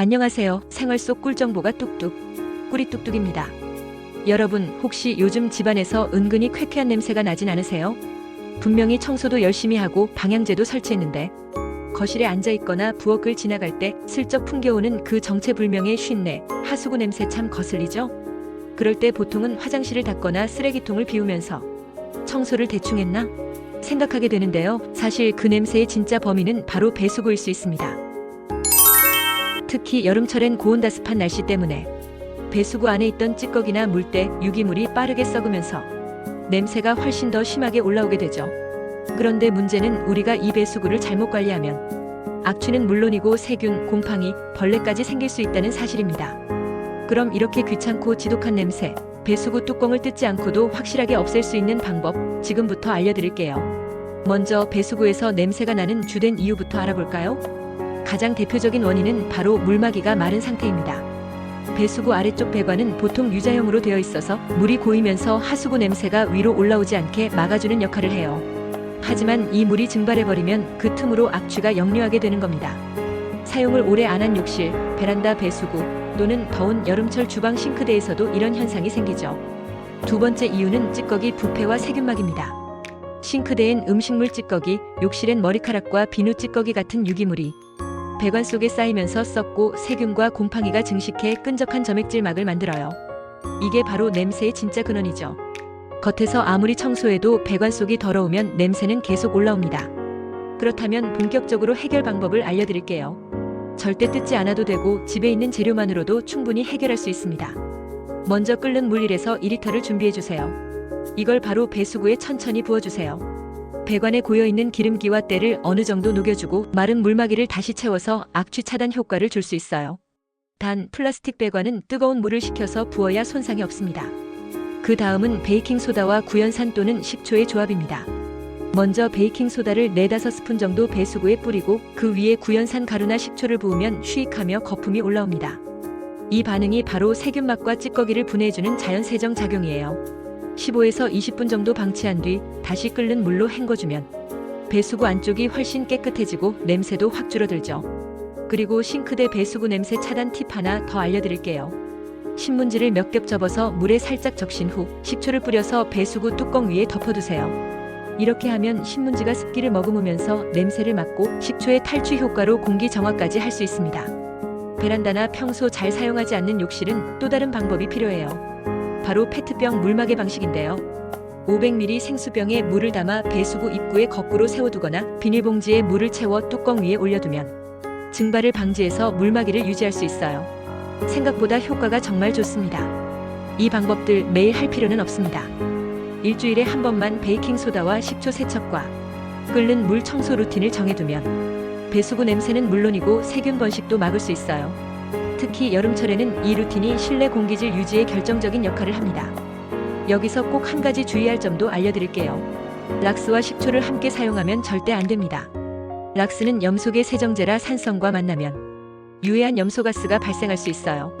안녕하세요. 생활 속 꿀정보가 뚝뚝. 꾸리뚝뚝입니다. 여러분, 혹시 요즘 집안에서 은근히 쾌쾌한 냄새가 나진 않으세요? 분명히 청소도 열심히 하고 방향제도 설치했는데 거실에 앉아 있거나 부엌을 지나갈 때 슬쩍 풍겨오는 그 정체불명의 쉰내, 하수구 냄새 참 거슬리죠? 그럴 때 보통은 화장실을 닦거나 쓰레기통을 비우면서 청소를 대충 했나? 생각하게 되는데요. 사실 그 냄새의 진짜 범인은 바로 배수구일 수 있습니다. 특히 여름철엔 고온다습한 날씨 때문에 배수구 안에 있던 찌꺼기나 물때, 유기물이 빠르게 썩으면서 냄새가 훨씬 더 심하게 올라오게 되죠. 그런데 문제는 우리가 이 배수구를 잘못 관리하면 악취는 물론이고 세균, 곰팡이, 벌레까지 생길 수 있다는 사실입니다. 그럼 이렇게 귀찮고 지독한 냄새, 배수구 뚜껑을 뜯지 않고도 확실하게 없앨 수 있는 방법 지금부터 알려드릴게요. 먼저 배수구에서 냄새가 나는 주된 이유부터 알아볼까요? 가장 대표적인 원인은 바로 물막이가 마른 상태입니다. 배수구 아래쪽 배관은 보통 유자형으로 되어 있어서 물이 고이면서 하수구 냄새가 위로 올라오지 않게 막아주는 역할을 해요. 하지만 이 물이 증발해버리면 그 틈으로 악취가 역류하게 되는 겁니다. 사용을 오래 안 한 욕실, 베란다 배수구 또는 더운 여름철 주방 싱크대에서도 이런 현상이 생기죠. 두 번째 이유는 찌꺼기 부패와 세균막입니다. 싱크대엔 음식물 찌꺼기, 욕실엔 머리카락과 비누 찌꺼기 같은 유기물이 배관 속에 쌓이면서 썩고 세균과 곰팡이가 증식해 끈적한 점액질막을 만들어요. 이게 바로 냄새의 진짜 근원이죠. 겉에서 아무리 청소해도 배관 속이 더러우면 냄새는 계속 올라옵니다. 그렇다면 본격적으로 해결 방법을 알려드릴게요. 절대 뜯지 않아도 되고 집에 있는 재료만으로도 충분히 해결할 수 있습니다. 먼저 끓는 물 1에서 2리터를 준비해주세요. 이걸 바로 배수구에 천천히 부어주세요. 배관에 고여있는 기름기와 때를 어느 정도 녹여주고 마른 물막이를 다시 채워서 악취 차단 효과를 줄 수 있어요. 단 플라스틱 배관은 뜨거운 물을 식혀서 부어야 손상이 없습니다. 그 다음은 베이킹소다와 구연산 또는 식초의 조합입니다. 먼저 베이킹소다를 4, 5스푼 정도 배수구에 뿌리고 그 위에 구연산 가루나 식초를 부으면 쉬익하며 거품이 올라옵니다. 이 반응이 바로 세균막과 찌꺼기를 분해해주는 자연 세정 작용이에요. 15에서 20분 정도 방치한 뒤 다시 끓는 물로 헹궈주면 배수구 안쪽이 훨씬 깨끗해지고 냄새도 확 줄어들죠. 그리고 싱크대 배수구 냄새 차단 팁 하나 더 알려드릴게요. 신문지를 몇 겹 접어서 물에 살짝 적신 후 식초를 뿌려서 배수구 뚜껑 위에 덮어두세요. 이렇게 하면 신문지가 습기를 머금으면서 냄새를 막고 식초의 탈취 효과로 공기 정화까지 할 수 있습니다. 베란다나 평소 잘 사용하지 않는 욕실은 또 다른 방법이 필요해요. 바로 페트병 물막이 방식인데요. 500ml 생수병에 물을 담아 배수구 입구에 거꾸로 세워두거나 비닐봉지에 물을 채워 뚜껑 위에 올려두면 증발을 방지해서 물막이를 유지할 수 있어요. 생각보다 효과가 정말 좋습니다. 이 방법들 매일 할 필요는 없습니다. 일주일에 한 번만 베이킹소다와 식초 세척과 끓는 물 청소 루틴을 정해두면 배수구 냄새는 물론이고 세균 번식도 막을 수 있어요. 특히 여름철에는 이 루틴이 실내 공기질 유지에 결정적인 역할을 합니다. 여기서 꼭 한 가지 주의할 점도 알려드릴게요. 락스와 식초를 함께 사용하면 절대 안 됩니다. 락스는 염소계 세정제라 산성과 만나면 유해한 염소가스가 발생할 수 있어요.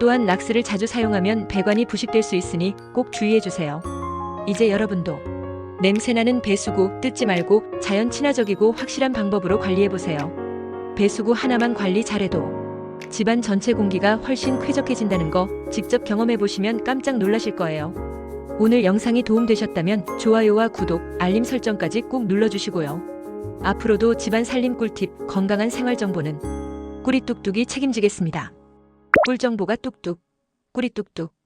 또한 락스를 자주 사용하면 배관이 부식될 수 있으니 꼭 주의해 주세요. 이제 여러분도 냄새나는 배수구 뜯지 말고 자연 친화적이고 확실한 방법으로 관리해 보세요. 배수구 하나만 관리 잘해도 집안 전체 공기가 훨씬 쾌적해진다는 거 직접 경험해 보시면 깜짝 놀라실 거예요. 오늘 영상이 도움되셨다면 좋아요와 구독, 알림 설정까지 꼭 눌러주시고요. 앞으로도 집안 살림 꿀팁, 건강한 생활 정보는 꾸리뚝뚝이 책임지겠습니다. 꿀정보가 뚝뚝, 꾸리뚝뚝.